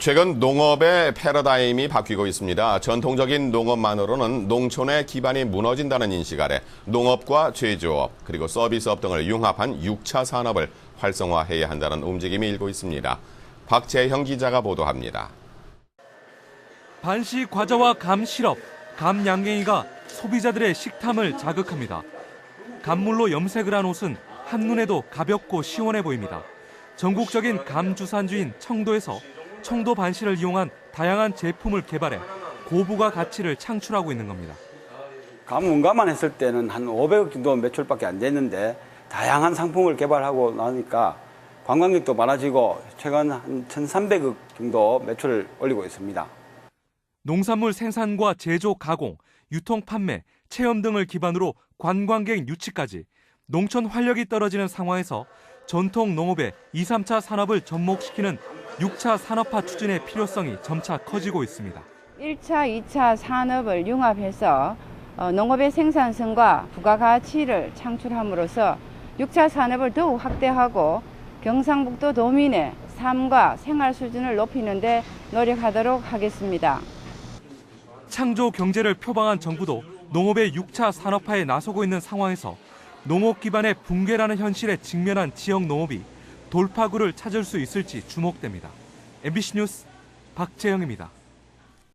최근 농업의 패러다임이 바뀌고 있습니다. 전통적인 농업만으로는 농촌의 기반이 무너진다는 인식 아래 농업과 제조업 그리고 서비스업 등을 융합한 6차 산업을 활성화해야 한다는 움직임이 일고 있습니다. 박재형 기자가 보도합니다. 반시 과자와 감 시럽, 감 양갱이가 소비자들의 식탐을 자극합니다. 감물로 염색을 한 옷은 한눈에도 가볍고 시원해 보입니다. 전국적인 감 주산지인 청도에서 청도 반시를 이용한 다양한 제품을 개발해 고부가 가치를 창출하고 있는 겁니다. 감 원가만 했을 때는 한 500억 정도 매출밖에 안 됐는데 다양한 상품을 개발하고 나니까 관광객도 많아지고 최근 한 1,300억 정도 매출을 올리고 있습니다. 농산물 생산과 제조 가공, 유통 판매, 체험 등을 기반으로 관광객 유치까지 농촌 활력이 떨어지는 상황에서 전통 농업의 2, 3차 산업을 접목시키는 6차 산업화 추진의 필요성이 점차 커지고 있습니다. 1차, 2차 산업을 융합해서 어, 농업의 생산성과 부가가치를 창출함으로써 6차 산업을 더욱 확대하고 경상북도 도민의 삶과 생활 수준을 높이는 데 노력하도록 하겠습니다. 창조 경제를 표방한 정부도 농업의 6차 산업화에 나서고 있는 상황에서 농업 기반의 붕괴라는 현실에 직면한 지역 농업이 돌파구를 찾을 수 있을지 주목됩니다. MBC 뉴스 박재영입니다.